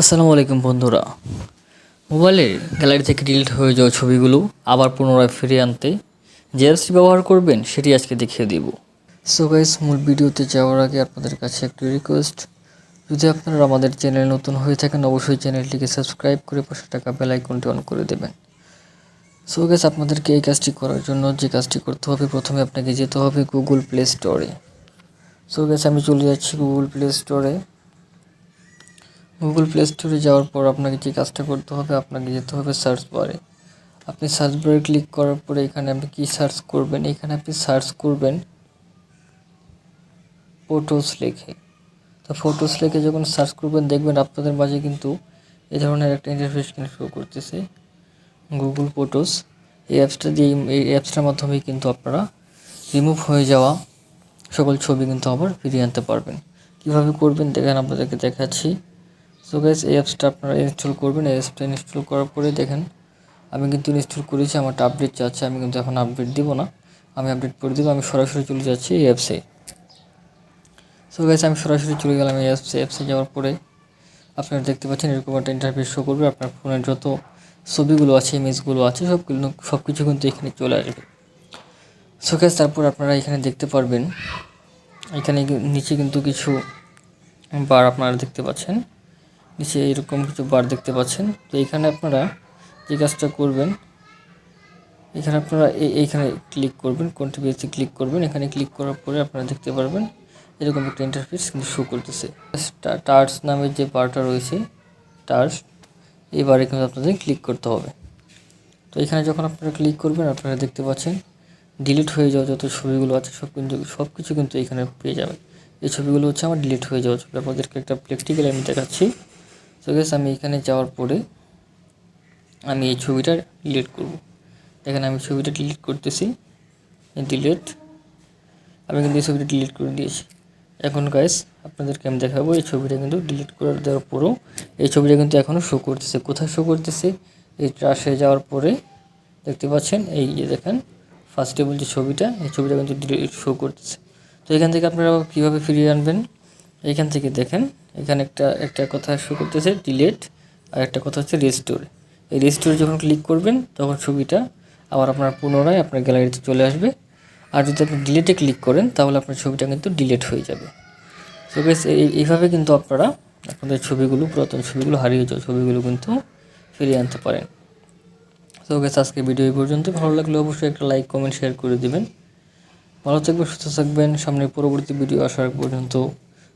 আসসালামু আলাইকুম বন্ধুরা। মোবাইলের গ্যালারি থেকে ডিলিট হয়ে যাওয়া ছবিগুলো আবার পুনরায় ফিরিয়ে আনতে যে অ্যাপসটি ব্যবহার করবেন, সেটি আজকে দেখিয়ে দিব। সো গাইস মূল ভিডিওতে যাওয়ার আগে আপনাদের কাছে একটি রিকোয়েস্ট যদি আপনারা আমাদের চ্যানেল নতুন হয়ে থাকেন, অবশ্যই চ্যানেলটিকে সাবস্ক্রাইব করে পাশে টাকা বেল আইকনটি অন করে দেবেন। সো গাইস আপনাদেরকে এই কাজটি করার জন্য যে কাজটি করতে হবে, প্রথমে আপনাকে যেতে হবে গুগল প্লে স্টোরে সো গাইস আমি চলে যাচ্ছি গুগল প্লে স্টোরে গুগল প্লে স্টোরে যাওয়ার পর আপনাকে যে কাজটা করতে হবে, আপনাকে যেতে হবে সার্চ বারে আপনি সার্চ বারে ক্লিক করার পরে এখানে আপনি কী সার্চ করবেন? এখানে আপনি সার্চ করবেন ফটোস লেখে। তো ফটোস লেখে যখন সার্চ করবেন, দেখবেন আপনাদের মাঝে কিন্তু এই ধরনের একটা ইন্টারফেস কিন্তু শো করতেছে। গুগল ফটোস এই অ্যাপসটা দিয়ে, এই অ্যাপসটার মাধ্যমে কিন্তু আপনারা রিমুভ হয়ে যাওয়া সকল ছবি কিন্তু আবার ফিরিয়ে আনতে পারবেন। কীভাবে করবেন? দেখেন আপনাদেরকে দেখাচ্ছি। সো গাইস এই অ্যাপসটা আপনারা ইনস্টল করবেন। এই অ্যাপসটা ইনস্টল করার পরে দেখেন, আমি কিন্তু ইনস্টল করেছি আমারটা আপডেট চাচ্ছে আমি কিন্তু এখন আপডেট দিব না। আমি আপডেট করে দেবো, আমি সরাসরি চলে যাচ্ছি এই অ্যাপসে সো গাইস আমি সরাসরি চলে গেলাম এই অ্যাপসে অ্যাপসে যাওয়ার পরে আপনারা দেখতে পাচ্ছেন, এরকম একটা ইন্টারফেস শো করবে। আপনার ফোনের যত ছবিগুলো আছে, ইমেজগুলো আছে, সবগুলো সব কিছু কিন্তু এখানে চলে আসবে। সো গাইস তারপর আপনারা এখানে দেখতে পারবেন, এখানে নিচে কিন্তু কিছু বার আপনারা দেখতে পাচ্ছেন। নিচে এরকম কিছু বার দেখতে পাচ্ছেন। তো এখানে আপনারা যে কাজটা করবেন, এখানে আপনারা এইখানে ক্লিক করবেন কোনটি কন্টিনিউসে ক্লিক করবেন। এখানে ক্লিক করার পরে আপনারা দেখতে পারবেন এরকম একটা ইন্টারফেস কিন্তু শো করতেছে। টার্স নামের যে বারটা রয়েছে, টার্স, এই বারে কিন্তু আপনাদের ক্লিক করতে হবে। তো এখানে যখন আপনারা ক্লিক করবেন, আপনারা দেখতে পাচ্ছেন ডিলিট হয়ে যাওয়া যত ছবিগুলো আছে, সব কিন্তু, সব কিছু কিন্তু এখানে পেয়ে যাবেন। এই ছবিগুলো হচ্ছে আমার ডিলিট হয়ে যাওয়া ছবি। আপনাদেরকে একটা প্র্যাকটিক্যাল আমি দেখাচ্ছি। সো গেস আমি এখানে যাওয়ার পরে আমি এই ছবিটা ডিলিট করব। দেখেন, আমি ছবিটা ডিলিট করতেছি। ডিলিট আমি কিন্তু এই ছবিটা ডিলিট করে দিয়েছি। এখন গাইস আপনাদেরকে আমি দেখাবো, এই ছবিটা কিন্তু ডিলিট করে দেওয়ার পরেও এই ছবিটা কিন্তু এখনও শো করতেছে। কোথায় শো করতেছে? এই ট্রাশে যাওয়ার পরে দেখতে পাচ্ছেন, এই যে দেখেন ফার্স্ট টেবল যে ছবিটা, এই ছবিটা কিন্তু ডিলিট শো করতেছে। তো এখান থেকে আপনারা কীভাবে ফিরিয়ে আনবেন? এইখান থেকে দেখেন, এখানে একটা একটা কথা শো করতেছে ডিলেট আর একটা কথা হচ্ছে রেস্টোর এই রেস্টোরে যখন ক্লিক করবেন, তখন ছবিটা আবার আপনার পুনরায় আপনার গ্যালারিতে চলে আসবে। আর যদি আপনি ডিলেটে ক্লিক করেন, তাহলে আপনার ছবিটা কিন্তু ডিলেট হয়ে যাবে। তো বেশ এইভাবে কিন্তু আপনারা আপনাদের ছবিগুলো, পুরাতন ছবিগুলো, হারিয়ে যাওয়া ছবিগুলো কিন্তু ফিরিয়ে আনতে পারেন। তো বেশ আজকে ভিডিও এই পর্যন্ত। ভালো লাগলে অবশ্যই একটা লাইক কমেন্ট শেয়ার করে দেবেন। ভালো থাকবেন, সুস্থ থাকবেন। সামনে পরবর্তী ভিডিও আসার পর্যন্ত